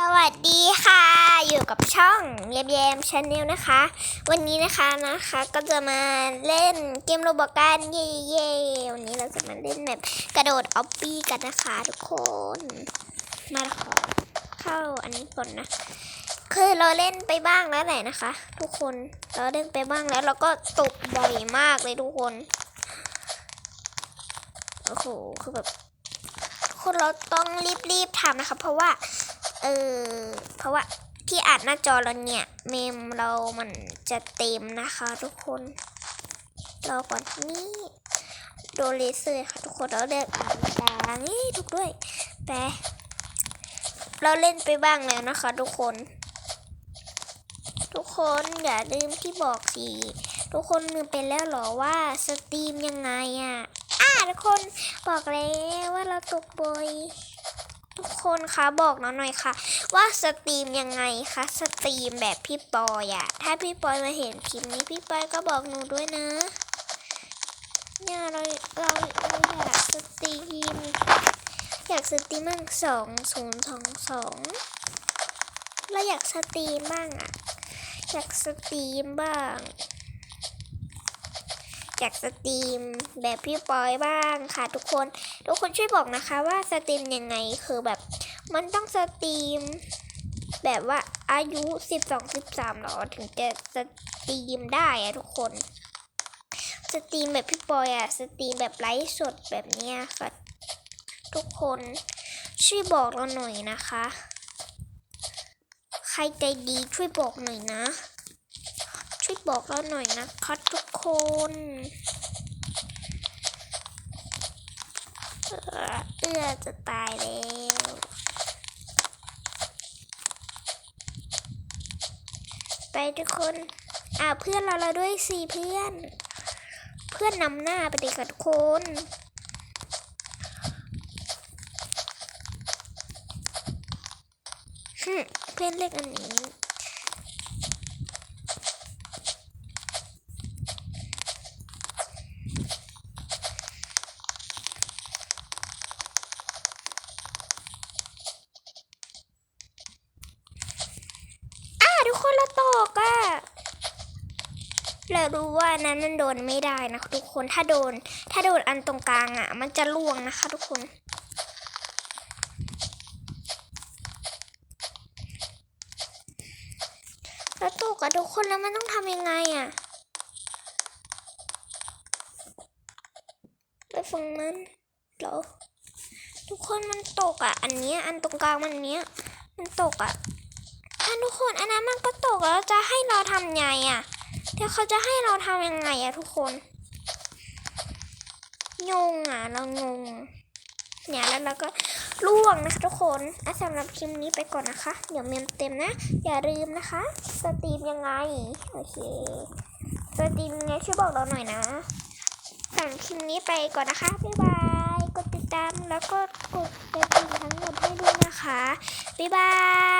สวัสดีค่ะ อยู่กับช่องเยมเยมชาแนลนะคะ วันนี้นะคะนะคะก็จะมาเล่นเกมโรบอกันเย่เย่วันนี้เราจะมาเล่นแบบกระโดดออฟปี้กันนะคะทุกคน มาขอเข้าอันนี้ก่อนนะ คือเราเล่นไปบ้างแล้วแหละนะคะ ทุกคนเราเล่นไปบ้างแล้วเราก็ตกบ่อยมากเลยทุกคนโอ้โหคือแบบคนเราต้องรีบๆทำนะคะ เพราะว่า เออ เพราะว่าที่อัดหน้าจอเราเนี่ย เมมเรามันจะเต็มนะคะทุกคนรอก่อนนี่โดนเลเซอร์ค่ะทุกคนเราเลือกอ่านตานี่ถูกด้วยแต่เราเล่นไปบ้างแล้วนะคะ ทุกคน ทุกคนอย่าลืมที่บอกสิทุกคนลืมไปแล้วหรอว่าสตรีมยังไงอะอ่าทุกคนบอกแล้วว่าเราตกบอย ทุกคนคะบอกเราหน่อยค่ะ ว่าสตรีมยังไงคะสตรีมแบบพี่ปอยอะถ้าพี่ปอยมาเห็นคลิปนี้พี่ปอยก็บอกหนูด้วยนะเนี่ยเราเราเราอยากสตรีมอยากสตรีมบ้างสองศูนย์สองสองเราอยากสตรีมบ้างอะอยากสตรีมบ้าง อยากสตรีมแบบพี่ปอยบ้างค่ะทุกคน ทุกคนช่วยบอกนะคะว่าสตรีมยังไงคือแบบ มันต้องสตรีม แบบว่าอายุ 12 13หรอถึงจะสตรีมได้อะทุกคน สตรีมแบบพี่ปอยอะสตรีมแบบไลฟ์สดแบบเนี้ยค่ะ ทุกคนช่วยบอกเราหน่อยนะคะ ใครใจดีช่วยบอกหน่อยนะ ช่วยบอกเราหน่อยนะคะทุกคนเอื้อจะตายแล้วไปทุกคนอ่าเพื่อนเราเราด้วยสิเพื่อน เพื่อนนำหน้าไปเลยค่ะทุกคนฮึเพื่อนเล็กอันนี้ อ่าทุกคนเราตกอะ่ะ เรารู้ว่านั้นมันโดนไม่ได้นะทุกคนถ้าโดน ถ้าโดนอันตรงกลางอะ่ะ มันจะล่วงนะคะ ทุกคนเราตกอะทุกคนแล้วมันต้องทำยังไงอะ่ะไปฝั่งนั้นเหรอทุกคนมันตกอะ่ะ อันเนี้ยอันตรงกลางมันเนี้ย มันตกอะอะทุกคนอันนั้นมันก็ตกแล้วจะให้เราทำไงอะ เดี๋ยวเขาจะให้เราทำยังไงอะทุกคน งงอะเรางง เนี่ยแล้วเราก็ล่วงนะคะทุกคนอะสำหรับคลิปนี้ไปก่อนนะคะ เดี๋ยวเมมเต็มนะ อย่าลืมนะคะ สตรีมยังไง โอเค สตรีมยังไงช่วยบอกเราหน่อยนะสำหรับคลิปนี้ไปก่อนนะคะ บ๊ายบาย กดติดตามแล้วก็กดกระดิ่งทั้งหมดให้ด้วยนะคะ บ๊ายบาย